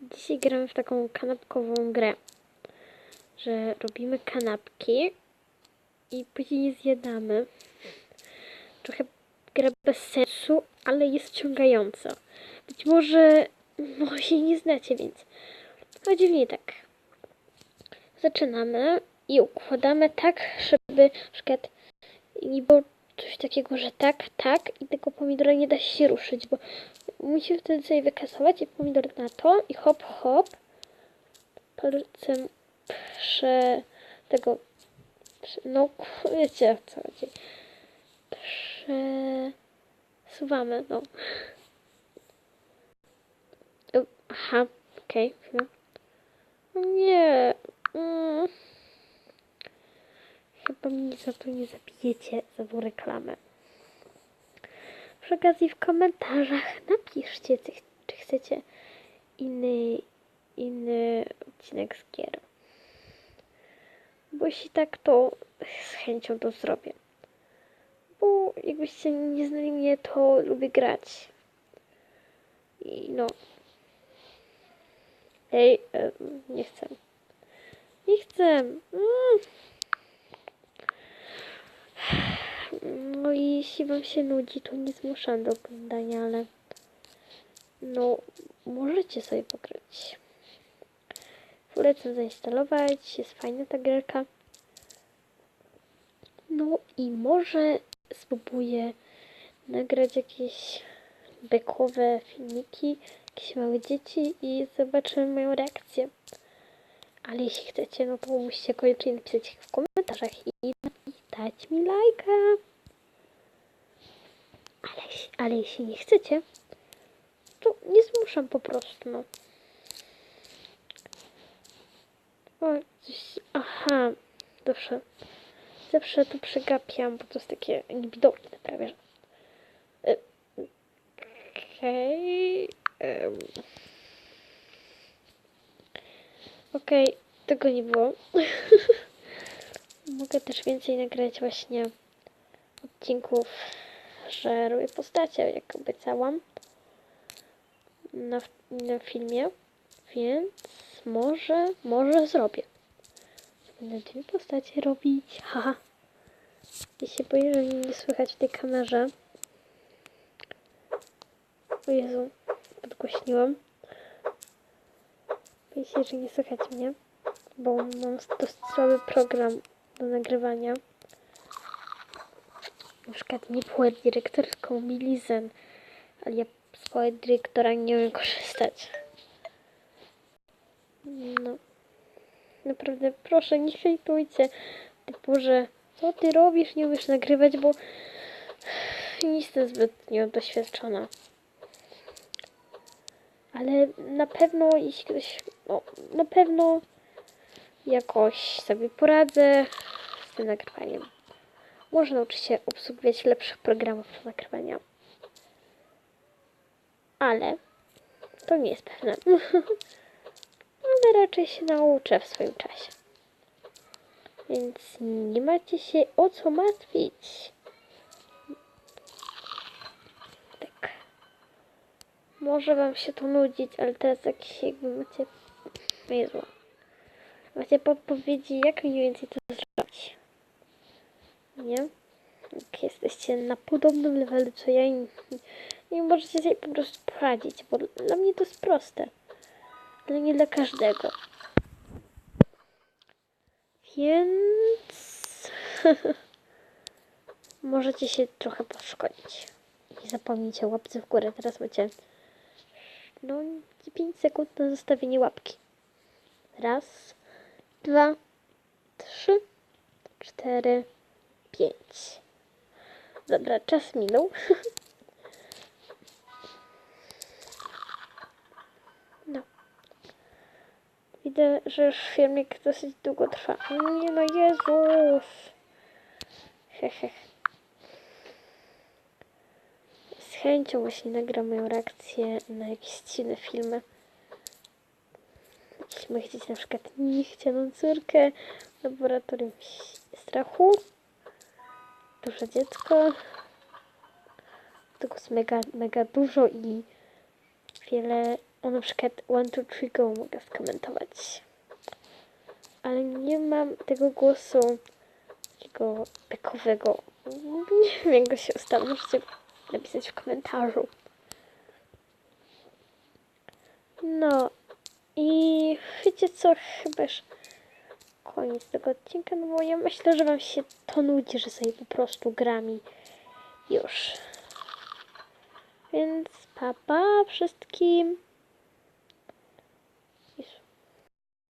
Dzisiaj gramy w taką kanapkową grę, że robimy kanapki i później je zjadamy. Trochę gra bez sensu, ale jest ciągająca. Być może, może się nie znacie, więc chodzi w niej tak. Zaczynamy i układamy tak, żeby na przykład nie było coś takiego, że tak, tak i tego pomidora nie da się ruszyć, bo musimy wtedy sobie wykasować i pomidor na to i hop, hop. Palcem prze... tego... Prze, no, wiecie o co chodzi. Przesuwamy, no. Aha, okej, chwila. O Nie. Mm. Chyba mnie za to nie zabijecie, za tą reklamę. Przy okazji w komentarzach napiszcie, czy, chcecie inny, inny odcinek z gier. Bo jeśli tak, to z chęcią to zrobię. Bo jakbyście nie znali mnie, to lubię grać. I no. Ej, nie chcę. Nie chcę. Mm. No i jeśli wam się nudzi, to nie zmuszam do oglądania, ale no możecie sobie pograć. Polecam zainstalować, jest fajna ta grelka. No i może spróbuję nagrać jakieś bekowe filmiki, jakieś małe dzieci i zobaczymy moją reakcję. Ale jeśli chcecie, no to musicie koniecznie napisać w komentarzach i dać mi lajka. Ale, jeśli- nie chcecie, to nie zmuszam po prostu, no. O, coś, aha, zawsze, zawsze to przegapiam, bo to jest takie niewidoczne prawie, że. E, Okej. Okej, tego nie było. Mogę też więcej nagrać właśnie odcinków, że robię postacie, jak obiecałam na, na filmie, więc może, może zrobię. Będę dwie postacie robić, haha. Ja się boję, że nie słychać w tej kamerze. O Jezu, podgłośniłam. Boję się, że nie słychać mnie, bo mam dość słaby program do nagrywania. Przykład nie płeć dyrektorską Milizen, ale ja z płeć dyrektora nie umiem korzystać. No. Naprawdę, proszę, nie hejtujcie. Typu, że co ty robisz, nie umiesz nagrywać, bo nie jestem zbytnio doświadczona. Ale na pewno, jeśli ktoś, no, na pewno jakoś sobie poradzę z tym nagrywaniem. Może nauczyć się obsługiwać lepszych programów do nagrywania. Ale to nie jest pewne. Ale raczej się nauczę w swoim czasie. Więc nie macie się o co martwić. Tak. Może wam się to nudzić, ale teraz jakieś jakby macie... Jezu. Macie podpowiedzi, jak mniej więcej to zrobić. Nie? Jak jesteście na podobnym levelu co ja i możecie sobie po prostu poradzić, bo dla mnie to jest proste. Ale nie dla każdego. Więc możecie się trochę poszkodzić. Nie zapomnijcie łapce w górę. Teraz macie no 5 sekund na zostawienie łapki. Raz, dwa, trzy, cztery, pięć. Dobra, czas minął. No. Widzę, że już filmik dosyć długo trwa. Nie no, Jezus. Hehe. Z chęcią właśnie nagram moją reakcję na jakieś dziwne filmy. Jeśli ma chcieć na przykład niechcianą córkę, laboratorium strachu, duże dziecko. Tego jest mega, mega dużo i wiele o na przykład One, Two, Three, Go mogę skomentować. Ale nie mam tego głosu takiego bekowego. Nie wiem jak go się ustawi. Możecie napisać w komentarzu. No i wiecie co, chyba już koniec tego odcinka, no bo ja myślę, że wam się to nudzi, że sobie po prostu gram i już. Więc papa pa wszystkim.